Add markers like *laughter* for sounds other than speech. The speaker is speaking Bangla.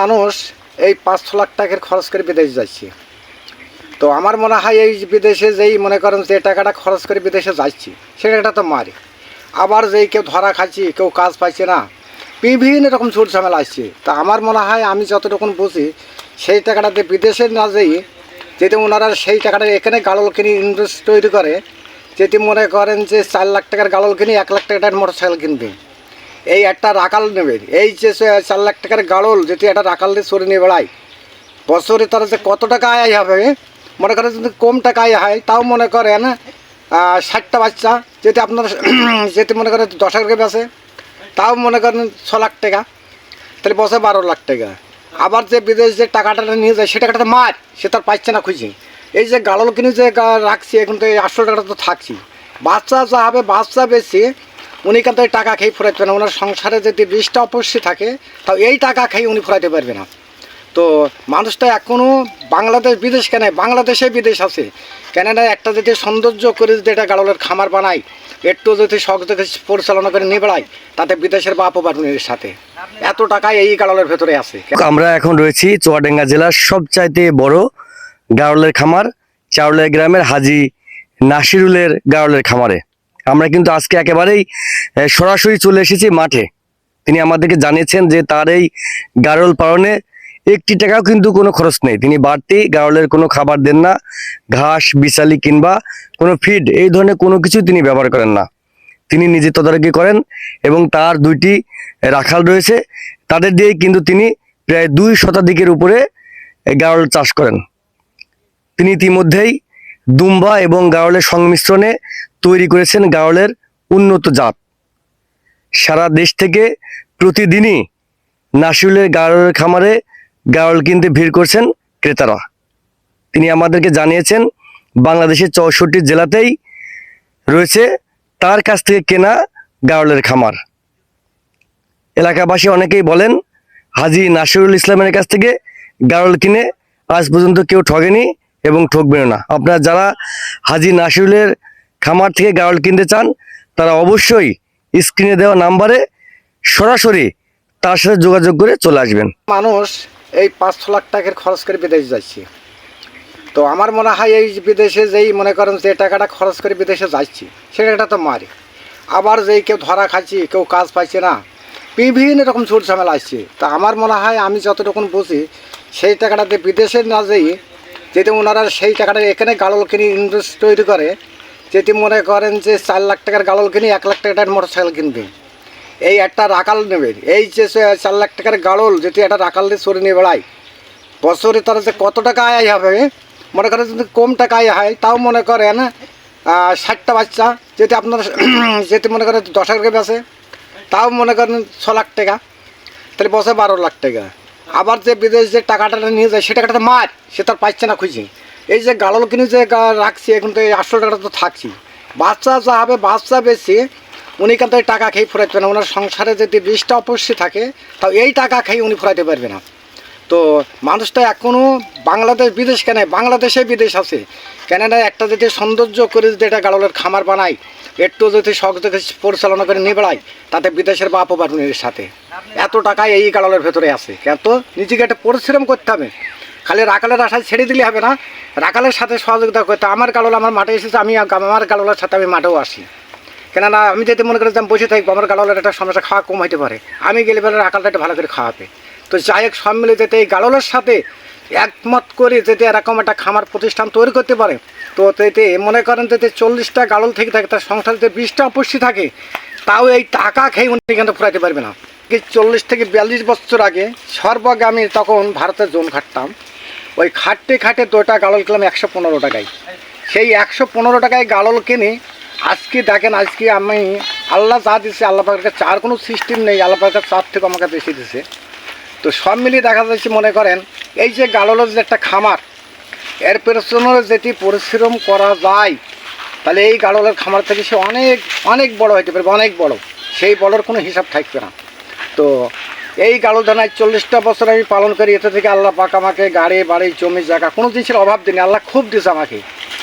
মানুষ এই পাঁচ ছ লাখ টাকার খরচ করে বিদেশ যাচ্ছে। তো আমার মনে হয় এই বিদেশে যেই মনে করেন যে টাকাটা খরচ করে বিদেশে যাচ্ছি সে টাকাটা তো মারে। আবার যেই কেউ ধরা খাচ্ছি, কেউ কাজ পাচ্ছে না, বিভিন্ন রকম ঝুট ঝামেলা আসছে। তা আমার মনে হয় আমি যতটুকুন বুঝি, সেই টাকাটাতে বিদেশে না যেই যদি ওনারা সেই টাকাটা এখানে গাড়ল কিনে ইনভেস্ট তৈরি করে যদি মনে করেন যে চার লাখ টাকার গাড়ল কিনে এক লাখ টাকার মোটর সাইকেল কিনবে। এই একটা রাকাল নেবে। এই যে চার লাখ টাকার গাড়ল যদি একটা রাকাল দিয়ে সরে নিয়ে বেড়ায়। বছরে তারা যে কত টাকা আয় হবে, মনে করেন যদি কম টাকা আয় হয়, তাও মনে করেন ষাটটা বাচ্চা যেটি আপনার *clears throat* যেটি মনে করেন দশ হাজার বেছে তাও মনে করেন ছ লাখ টাকা। তাহলে বছরে বারো লাখ টাকা। আবার যে বিদেশ যে টাকাটা নিয়ে যায়, সে টাকাটা মার, সে তার পাচ্ছে না খুঁজি। এই যে গাড়ল কিনে যে রাখছি, এখন তো এই আটশো টাকাটা তো থাকছি বাচ্চা যা হবে, বাচ্চা বেশি উনি কিন্তু এই টাকা খেয়ে ফুরাইতে পারে না। ওনার সংসারে যদি বিষটা অবশ্যই থাকে তাও এই টাকা খেয়ে উনি ফুরাইতে পারবে না। তো মানুষটা এখনও বাংলাদেশ বিদেশ কেন? বাংলাদেশে বিদেশ আছে। কেননা একটা যদি সৌন্দর্য করে যদি এটা গাড়লের খামার বানায়, একটু যদি শখ দেখে পরিচালনা করে নিয়ে বেড়ায়, তাতে বিদেশের বাপ বাটুনের সাথে। এত টাকা এই গাড়লের ভেতরে আছে। আমরা এখন রয়েছি চুয়াডাঙ্গা জেলার সবচাইতে বড় গারলের খামার চাউলের গ্রামের হাজি নাসিরুলের গারলের খামারে। আমরা কিন্তু আজকে একেবারেই সরাসরি চলে এসেছি মাঠে। তিনি আমাদেরকে জানিয়েছেন যে তার এই গারল পালনে একটি টাকাও কিন্তু কোনো খরচ নেই। তিনি বাড়তি গারলের কোনো খাবার দেন না, ঘাস, বিশালি কিংবা কোনো ফিড, এই ধরনের কোনো কিছু তিনি ব্যবহার করেন না। তিনি নিজে তদারকি করেন এবং তার দুইটি রাখাল রয়েছে। তাদের দিয়েই কিন্তু তিনি প্রায় দুই শতাধিকের উপরে গারল চাষ করেন। তিনি ইতিমধ্যেই দুম্বা এবং গারলের সংমিশ্রণে তৈরি করেছেন গারলের উন্নত জাত। সারা দেশ থেকে প্রতিদিনই নাসিউলের গারলের খামারে গারল কিনতে ভিড় করছেন ক্রেতারা। তিনি আমাদেরকে জানিয়েছেন, বাংলাদেশের চৌষট্টি জেলাতেই রয়েছে তার কাছ থেকে কেনা গারলের খামার। এলাকাবাসী অনেকেই বলেন, হাজি নাসিরুল ইসলামের কাছ থেকে গারল কিনে আজ পর্যন্ত কেউ ঠগেনি। এবং ঠকবেন না। আপনারা যারা হাজি নাসিরুলের খামার থেকে গারল কিনতে চান, তারা অবশ্যই স্ক্রিনে দেওয়া নাম্বারে সরাসরি তার সাথে যোগাযোগ করে চলে আসবেন। মানুষ এই পাঁচ ছ লাখ টাকার খরচ করে বিদেশ যাচ্ছে। তো আমার মনে হয় এই বিদেশে যেই মনে করেন যে টাকাটা খরচ করে বিদেশে যাচ্ছি সে টাকাটা তো মারে। আবার যেই কেউ ধরা খাচ্ছি, কেউ কাজ পাচ্ছে না। বিভিন্ন রকম ঝুট ঝামেলা আসছে। তা আমার মনে হয় আমি যতটুকু বুঝি, সেই টাকাটাতে বিদেশে না যেয়ে যদি ওনারা সেই টাকাটা এখানে গাড়ল কিনে ইনভেস্ট তৈরি করে যদি মনে করেন যে চার লাখ টাকার গাড়ল কিনে এক লাখ টাকার মোটর সাইকেল কিনবে। এই একটা রাকাল নেবে। এই যে চার লাখ টাকার গাড়ল যেটি একটা রাকাল দিয়ে সরে নিয়ে বেড়ায়, বছরে তারা যে কত টাকা আয় হবে, মনে করেন যদি কম টাকা আয় হয়, তাও মনে করেন ষাটটা বাচ্চা যেটি আপনার *clears throat* যেটি মনে করেন দশ হাজার বেছে তাও মনে করেন ছ লাখ টাকা, তাহলে বছরে বারো লাখ টাকা। আবার যে বিদেশ যে টাকাটা নিয়ে যায়, সে টাকাটা মার, সে তার পাচ্ছে না খুঁজে। এই যে গাড়ল কিনে যে রাখছি, এখন তো এই আটশো টাকাটা তো থাকছি বাচ্চা যা হবে, বাচ্চা বেশি, উনি কিন্তু টাকা খেয়ে ফুরাইতে না। ওনার সংসারে যদি বিষটা অবশ্যই থাকে, তাও এই টাকা খেয়ে উনি ফুরাইতে পারবে না। তো মানুষটা এখনও বাংলাদেশ বিদেশ কেন, বাংলাদেশে বিদেশ আছে। কেননা একটা যদি সৌন্দর্য করে যদি এটা গাড়লের খামার বানায়, একটু যদি দেখে পরিচালনা করে নিয়ে বেড়ায়, তাতে বিদেশের বাপ বাটুনের সাথে। এত টাকা এই গাড়লের ভেতরে আছে। এত নিজেকে একটা পরিশ্রম করতে হবে। খালি রাকালের আশায় ছেড়ে দিলে হবে না। রাকালের সাথে সহযোগিতা করতে। আমার গাড়ল আমার মাঠে এসেছে, আমি আমার গাড়লের সাথে আমি মাঠেও আসি। কেননা, আমি যদি মনে করি যে আমি বসে থাকব, আমার গাড়লের একটা সমস্যা খাওয়া কম হতে পারে। আমি গেলে বেলা রাকালটা একটু ভালো করে খাওয়াবে। তো যাই হোক, সব মিলে যেতে এই গাড়লের সাথে একমত করে যদি এরকম একটা খামার প্রতিষ্ঠান তৈরি করতে পারে, তো এতে মনে করেন যদি চল্লিশটা গাড়ল থেকে থাকে, তার সংসার যদি বিশটা অপুষ্টি থাকে, তাও এই টাকা খেয়ে উনি কিন্তু ফুরাইতে পারবে না। কি চল্লিশ থেকে বিয়াল্লিশ বছর আগে সর্বগামী তখন ভারতে জোন খাটতাম। ওই খাটতে খাটে দুটা গাড়ল কিনলাম একশো পনেরো টাকায়। সেই একশো পনেরো টাকায় গাড়ল কিনে আজকে দেখেন, আজকে আমি আল্লাহ যা দিচ্ছে আল্লাহ পাকের আর কোনো সিস্টেম নেই, আল্লাহ পাকের চার থেকে আমাকে বেশি দিছে। তো সব মিলিয়ে দেখা যাচ্ছে, মনে করেন, এই যে গাড়লের যে একটা খামার, এর পেছনে যেটি পরিশ্রম করা যায়, তাহলে এই গাড়লের খামার থেকে সে অনেক অনেক বড় হইতে পারবে, অনেক বড়। সেই বড়র কোনো হিসাব থাকবে না। তো এই গাড়ল ধানায় চল্লিশটা বছর আমি পালন করি এটা থেকে আল্লাহ পাক আমাকে গাড়ি, বাড়ি, জমি, জায়গা, কোনো জিনিসের অভাব দিনি আল্লাহ খুব দিছে আমাকে।